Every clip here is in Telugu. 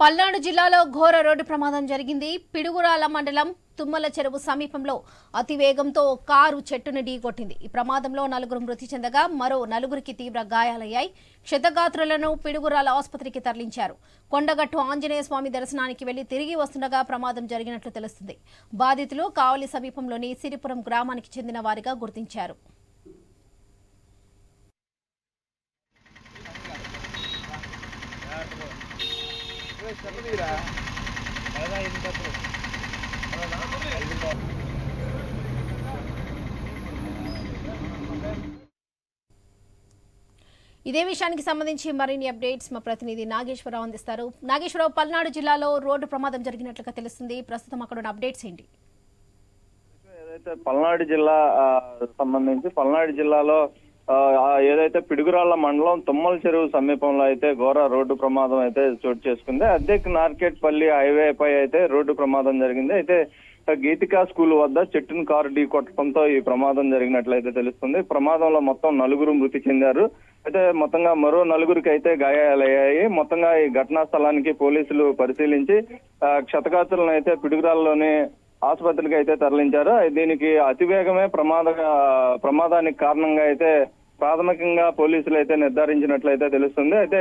పల్నాడు జిల్లాలో ఘోర రోడ్డు ప్రమాదం జరిగింది. పిడుగురాల మండలం తుమ్మల చెరువు సమీపంలో అతివేగంతో కారు చెట్టును ఢీకొట్టింది. ఈ ప్రమాదంలో నలుగురు మృతి చెందగా మరో నలుగురికి తీవ్ర గాయాలయ్యాయి. క్షతగాత్రులను పిడుగురాల ఆసుపత్రికి తరలించారు. కొండగట్టు ఆంజనేయ స్వామి దర్శనానికి వెళ్ళి తిరిగి వస్తుండగా ప్రమాదం జరిగినట్లు తెలుస్తుంది. బాధితులు కావలి సమీపంలోని సిరిపురం గ్రామానికి చెందిన వారిగా గుర్తించారు. ఇదే విషయానికి సంబంధించి మరిన్ని అప్డేట్స్ మా ప్రతినిధి నాగేశ్వరరావు అందిస్తారు. నాగేశ్వరరావు పల్నాడు జిల్లాలో రోడ్డు ప్రమాదం జరిగినట్లుగా తెలుస్తుంది. ప్రస్తుతం అక్కడ ఉన్న అప్డేట్స్ ఏంటి? పల్నాడు జిల్లా సంబంధించి పల్నాడు జిల్లాలో ఏదైతే పిడుగురాళ్ళ మండలం తుమ్మల చెరువు సమీపంలో అయితే ఘోర రోడ్డు ప్రమాదం అయితే చోటు చేసుకుంది. అద్దెక్ నార్కెట్పల్లి హైవే పై అయితే రోడ్డు ప్రమాదం జరిగింది. అయితే గీతికా స్కూల్ వద్ద చెట్టును కారు ఢీ కొట్టడంతో ఈ ప్రమాదం జరిగినట్లయితే తెలుస్తుంది. ప్రమాదంలో మొత్తం నలుగురు మృతి చెందారు. అయితే మొత్తంగా మరో నలుగురికి అయితే గాయాలయ్యాయి. మొత్తంగా ఈ ఘటనా స్థలానికి పోలీసులు పరిశీలించి ఆ, క్షతగాత్రులను అయితే పిడుగురాల్లోని ఆసుపత్రికి అయితే తరలించారు. దీనికి అతివేగమే ప్రమాద ప్రమాదానికి కారణంగా అయితే ప్రాథమికంగా పోలీసులు అయితే నిర్ధారించినట్లయితే తెలుస్తుంది. అయితే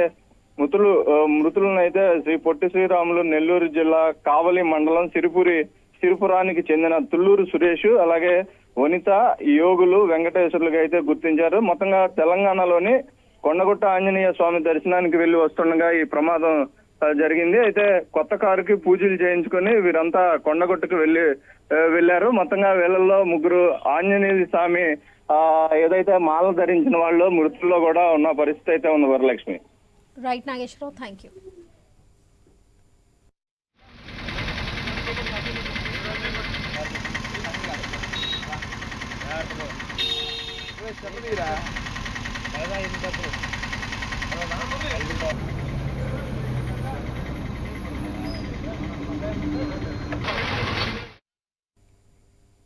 మృతులు మృతులను అయితే శ్రీ పొట్టి శ్రీరాములు నెల్లూరు జిల్లా కావలి మండలం సిరిపురి సిరిపురానికి చెందిన తుళ్ళూరు సురేష్ అలాగే వనిత యోగులు వెంకటేశ్వర్లుగా అయితే గుర్తించారు. మొత్తంగా తెలంగాణలోని కొండగుట్ట ఆంజనేయ స్వామి దర్శనానికి వెళ్ళి వస్తుండగా ఈ ప్రమాదం జరిగింది. అయితే కొత్త కారుకి పూజలు చేయించుకొని వీరంతా కొండగుట్టకు వెళ్ళి ఆ, వెళ్ళారు మొత్తంగా వీళ్ళల్లో ముగ్గురు ఆంజనేయ స్వామి ఆ ఏదైతే మాల ధరించిన వాళ్ళు మృతుల్లో కూడా ఉన్న పరిస్థితి అయితే ఉంది Varalakshmi. Right Nageswararao thank you